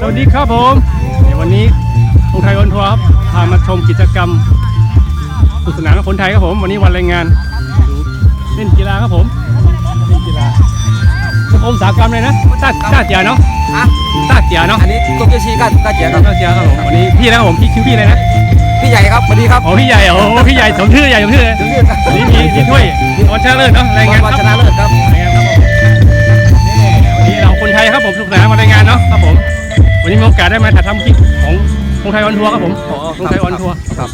สวัสดีครับผมในวันนี้กรุงไทยวันทัวร์ครับพามาชมกิจกรรมสนุกสนานของคนไทยครับผม วันนี้วันแรงงานดูเล่นกีฬาครับผมเล่นกีฬาลูกอมสากรรมเลยนะต้าต้าเจียเนาะอะต้าเจียเนาะอันนี้ตุ๊กเกชีกันตาเจียครับต้าเจียครับผมวันนี้พี่นะครับผมพี่คิวพี่เลยนะพี่ใหญ่ครับสวัสดีครับโอ้พี่ใหญ่โอ้พี่ใหญ่สมชื่อใหญ่สมชื่อเลยถึงนี่ครับวันนี้มีมีถ้วยวันชนะเลิศเนาะรายงานควัรับชนะเลิศครับรายงานครับผมนี่วันนี้เราคนไทยครับผมสนุกสนานมารายงานเนาะครับผม ได้มาถ่ายทำคลิปของกรุงไทยวันทัวร์ครับผมกรุงไทยวันทัวร์ครับ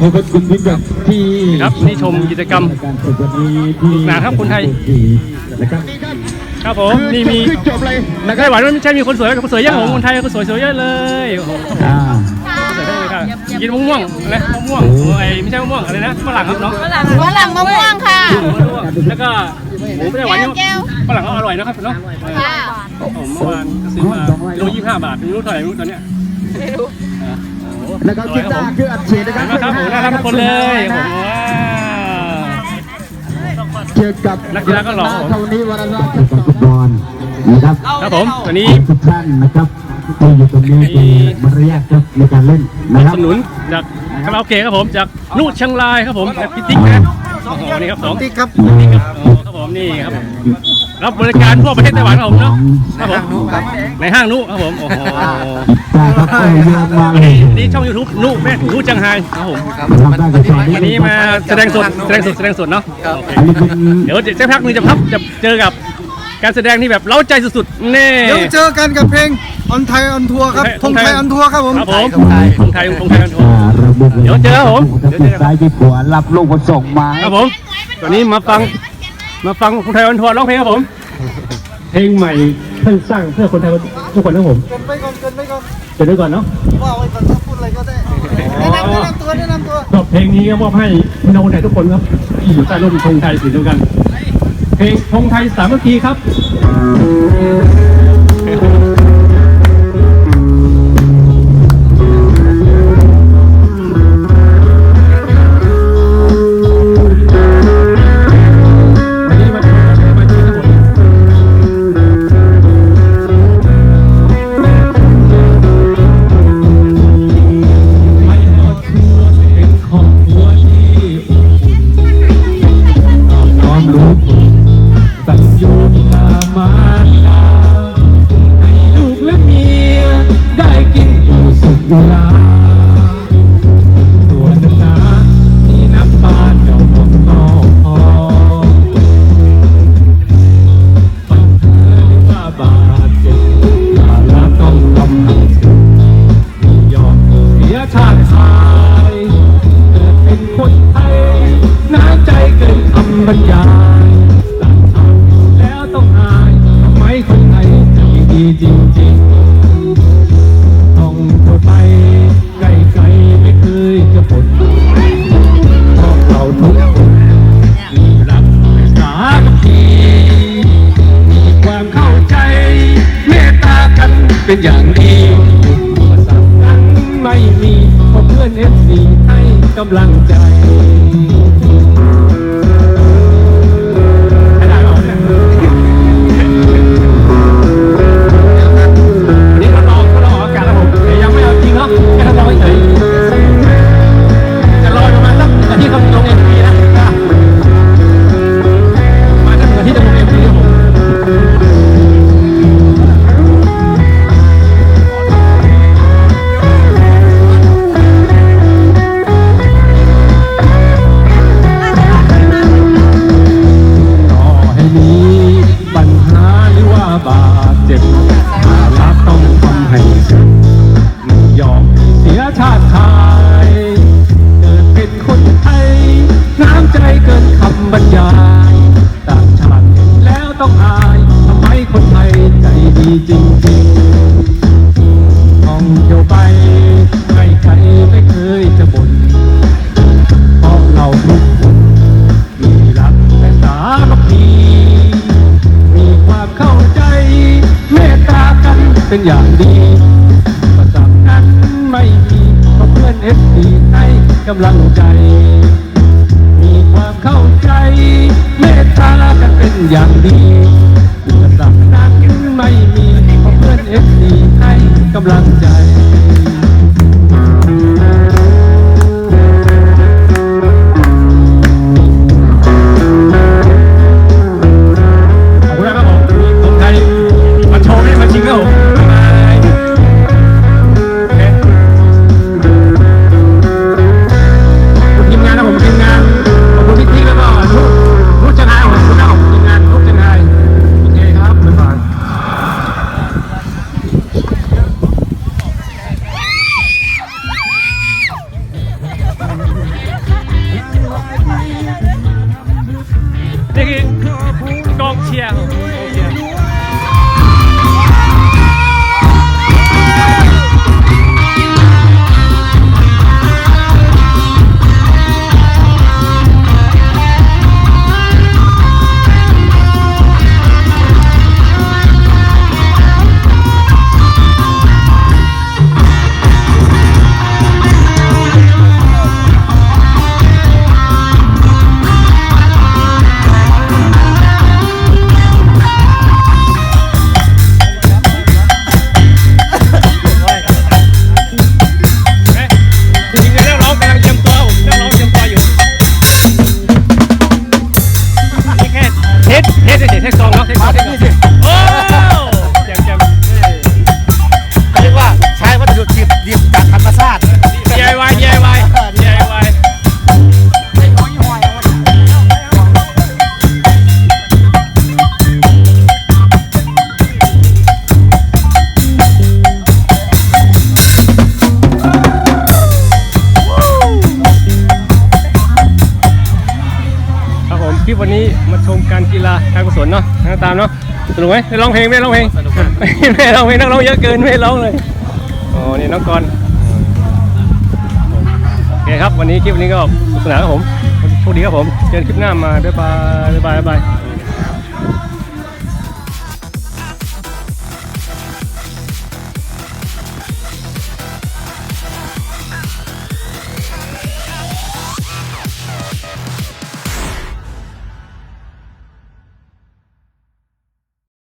ขอบคุณทุกท่านที่ครับนี่ชมกิจกรรมการฝึกวันนี้ที่สนุกสนานครับคนไทยนะครับครับผมนี่มีคือจบเลยนักไต้หวันไม่ใช่มีคนสวยคนสวยเยอะของคนไทยคนสวยสวยเยอะเลย กินมะม่วงอะไรมะม่วงไอ้ไม่ใช่มะม่วงอะไรนะฝรั่งครับเนาะฝรั่งฝรั่งมะม่วงค่ะมะม่วงแล้วก็หมูไต้หวันเนี่ยแก้วฝรั่งก็อร่อยนะครับเนาะค่ะผมเมื่อวานก็ซื้อมากิโลยี่สิบห้าบาทไม่รู้เท่าไหร่ไม่รู้ตอนเนี้ยไม่รู้อะโอ้โหแล้วก็สวกียครับตาผมร์คืออัดฉีดนะคเห็รับนไหมครับผมน่ารักทุกคนเลยผมว้าวเกี่ยวกับนักกีฬาก็หล่อผมเท่านี้วันละเกี่ยวกับฟุตบอลนะครับครับผมตัวนี้ทุกท่านนะครับ ที่อยู่ตรงนี้มีมารยาทครับในการเล่นนะคสรับนับสนุนจากคาราโอเกะครับผมจากนุเชียงรายครับผมจากพิติกนะโอ้โหนี่ครับสองติ๊กครับโอ้ครับผมนี่ครับรับบริการทั่วประเทศไต้หวันครับผมเนาะครับผมครับในห้างนุครับผมโอ้โหตาครับก็เยอะมากอันเลนี้ยนี่ช่องยูทูบนุแม่นุจังไฮครับผมครับทำได้กับตอนนี้วันนี้มาแสดงสดแสดงสดแสดงสดเนาะครับโอเคอันนี้เป็นเดี๋ยวจะพักหนึงจะพับจะเจอกับ การแสดงที่แบบเล้าใจสุดๆนี่ เดี๋ยวเจอกันกับเพลงออนไทยออนทัวร์ครับธธงงไทไทยยออนทัวร์ครับผมครับผมธงไทยธงไทยธงไทยกันทัวร์อ่าระบบเดี๋ยวเจอครับผมเดี๋ยวเจอซ้ายที่ขวารับลูกมาส่งมาครับผมตอนนี้มาฟังมาฟังคนไทยวันทัวร์ร้องเพลงครับผม เพลงใหม่เพิ่งสร้างเพื่อคนไทยทุกคนครับผมเกินไปก่อนเกินไปก่อนเดี๋ยวดูก่อนเนาะว่าไว้ก่อนครับพูดอะไรก็ได้แนะนำแนะนำตัวแนะนำตัวก็เพลงนี้ก็มอบให้พี่น้องคนไทยทุกคนครับที่อยู่ใต้ร่มธงไทยสีเดียวกัน เพลงธงไทยสามัคคีครับ อยู่สุขเวลาตัวหนาที่นับบ้านเจ้าของนอกพอปัญหาหรือว่าบาดเจ็บภาระต้องทำให้ถึงไม่ยอมเสียชาติชายเกิดเป็นคนไทยน้ำใจเกินคำบรรยายต่างชาติแล้วต้องอายทำไมคนไทยใจดีจริง เป็นอย่างดีอุปสรรคนั้นไม่มีเพราะเพื่อนเอฟซีให้กำลังใจ ไทย เกิดเป็นคนไทย น้ำใจเกินคำบรรยาย ต่างชาติเห็นแล้วต้องอาย ทำไมคนไทยใจดีจริงๆท่องเที่ยวไปใครๆไม่เคยจะบ่นเพราะเราทุกคนมีรักและสามัคคีมีความเข้าใจ เมตตากันเป็นอย่างดี ประสบนั้นไม่มี FC ให้กำลังใจ มีความเข้าใจ เมตตากันเป็นอย่างดีอุปสรรคนั้นไม่มีเพราะเพื่อน FC ให้กำลัง สนุกไหมได้ร้องเพลงไม่ร้องเพลงสนุกไม่ร้องเพลงนักร้องเยอะเกินไม่ร้องเลยอ๋อนี่น้องกอนเโอเคครับวันนี้คลิปนี้ก็สนุกสนานครับผมโชคดีครับผมเจอกันคลิปหน้ามาบ๊ายบายบ๊ายบายบ๊ายบาย